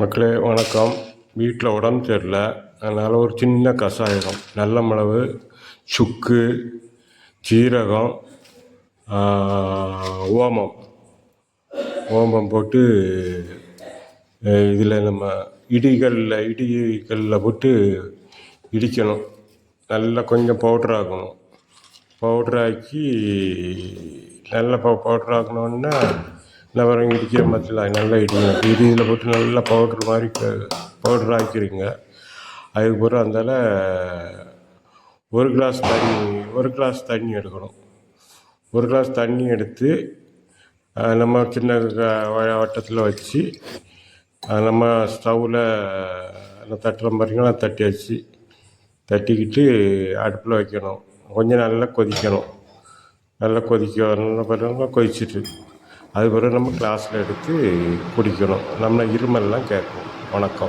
மக்களே வணக்கம். வீட்டில் உடம்பு சரியில்ல அதனால் ஒரு சின்ன கஷாயம் நல்ல மிளகு சுக்கு சீரகம் ஓமம். ஓமம் போட்டு இதில் நம்ம இடிகளில் இடிகளில் போட்டு இடிக்கணும். நல்லா கொஞ்சம் பவுட்ரு ஆக்கணும். பவுட்ரு ஆக்கி நல்லா ப பவுட்ரு ஆக்குனோடனே அப்புறம் இடிக்கிற மத்தில் நல்லா இடிங்க இது இதில் போட்டு நல்லா பவுட்ரு மாதிரி பவுட்ரு ஆக்கிடுங்க அதுக்கு பிறகு அந்தால ஒரு கிளாஸ் தண்ணி ஒரு கிளாஸ் தண்ணி எடுக்கணும். ஒரு கிளாஸ் தண்ணி எடுத்து நம்ம சின்ன க- வட்டத்தில் வச்சு நம்ம ஸ்டவ்வில் அந்த தட்டுற பாருங்களா தட்டி வச்சு தட்டிக்கிட்டு அடுப்பில் வைக்கணும். கொஞ்சம் நல்லா கொதிக்கணும். நல்லா கொதிக்க வரணும். பாருங்க அது பிறகு நம்ம கிளாஸில் எடுத்து குடிக்கணும். நம்ம இருமல்லாம் கேட்கும் வணக்கம்.